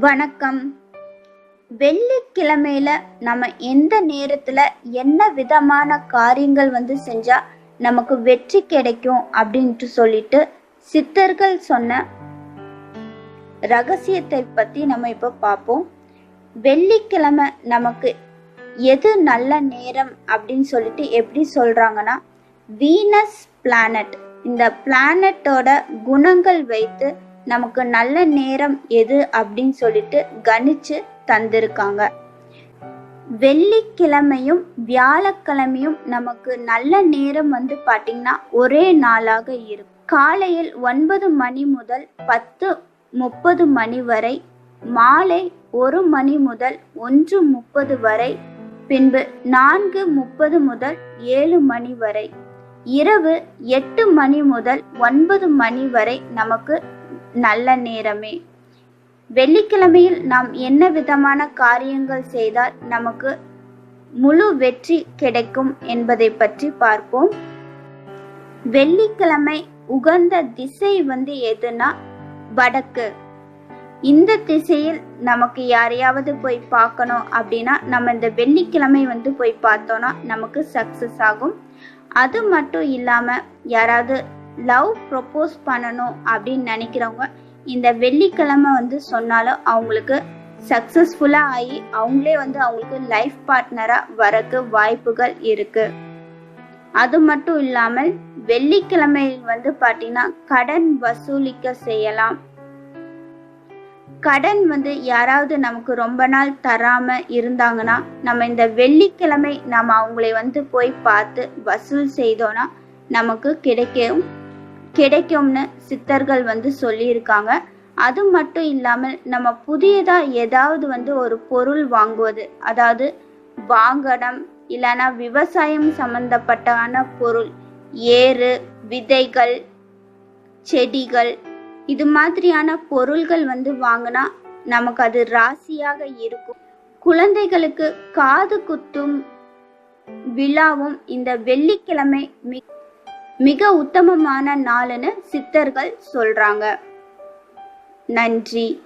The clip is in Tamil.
வணக்கம். வெள்ளிக்கிழமையில நம்ம எந்த நேரத்துல என்ன விதமான காரியங்கள் வந்து செஞ்சா நமக்கு வெற்றி கிடைக்கும் அப்படின்ட்டு சொல்லிட்டு சித்தர்கள் சொன்ன ரகசியத்தை பத்தி நம்ம இப்ப பார்ப்போம் வெள்ளிக்கிழமை நமக்கு எது நல்ல நேரம் அப்படின்னு சொல்லிட்டு எப்படி சொல்றாங்கன்னா வீனஸ் பிளானட். இந்த பிளானட்டோட குணங்கள் வைத்து நமக்கு நல்ல நேரம் எது அப்படின்னு சொல்லிட்டு கணிச்சு தந்திருக்காங்க. வெள்ளிக்கிழமையும் வியாழக்கிழமையும் நமக்கு நல்ல நேரம் வந்து பார்த்தீங்கன்னா ஒரே நாளாக இருக்கும். காலையில் ஒன்பது மணி முதல் பத்து முப்பது மணி வரை மாலை ஒரு மணி முதல் ஒன்று முப்பது வரை பின்பு நான்கு முப்பது முதல் ஏழு மணி வரை இரவு எட்டு மணி முதல் ஒன்பது மணி வரை நமக்கு நல்ல நேரமே. வெள்ளிக்கிழமையில் நாம் என்ன விதமான காரியங்கள் செய்தால் நமக்கு முழு வெற்றி கிடைக்கும் என்பதை பற்றி பார்ப்போம். வெள்ளிக்கிழமை உகந்த திசை வந்து எதுனா வடக்கு. இந்த திசையில் நமக்கு யாரையாவது போய் பார்க்கணும் அப்படின்னா நம்ம இந்த வெள்ளிக்கிழமை வந்து போய் பார்த்தோம்னா நமக்கு சக்சஸ் ஆகும். அது மட்டும் இல்லாம யாராவது லவ் ப்ரொப்போஸ் பண்ணணும் அப்படின்னு நினைக்கிறவங்க இந்த வெள்ளிக்கிழமை வந்து சொன்னாலும் அவங்களுக்கு சக்ஸஸ்ஃபுல்லாக ஆகி அவங்களே வந்து அவங்களுக்கு லைஃப் பார்ட்னராக வரக்கு வாய்ப்புகள் இருக்கு. அது மட்டும் இல்லாமல் வெள்ளிக்கிழமையில் வந்து பார்த்தீங்கன்னா கடன் வசூலிக்க செய்யலாம். கடன் வந்து யாராவது நமக்கு ரொம்ப நாள் தராம இருந்தாங்கன்னா நம்ம இந்த வெள்ளிக்கிழமை நம்ம அவங்களை வந்து போய் பார்த்து வசூல் செய்தோம்னா நமக்கு கிடைக்கும். கிடைக்கும்னு சித்தர்கள் வந்து சொல்லியிருக்காங்க. அது மட்டும் இல்லாமல் நம்ம புதியதா ஏதாவது வந்து ஒரு பொருள் வாங்குவது அதாவது வாங்கடம் இல்லைன்னா விவசாயம் சம்பந்தப்பட்டான பொருள் ஏறு விதைகள் செடிகள் இது மாதிரியான பொருள்கள் வந்து வாங்கினா நமக்கு அது ராசியாக இருக்கும். குழந்தைகளுக்கு காது குத்தும் விழாவும் இந்த வெள்ளிக்கிழமை மிக மிக உத்தமமான நாளுன்னு சித்தர்கள் சொல்றாங்க. நன்றி.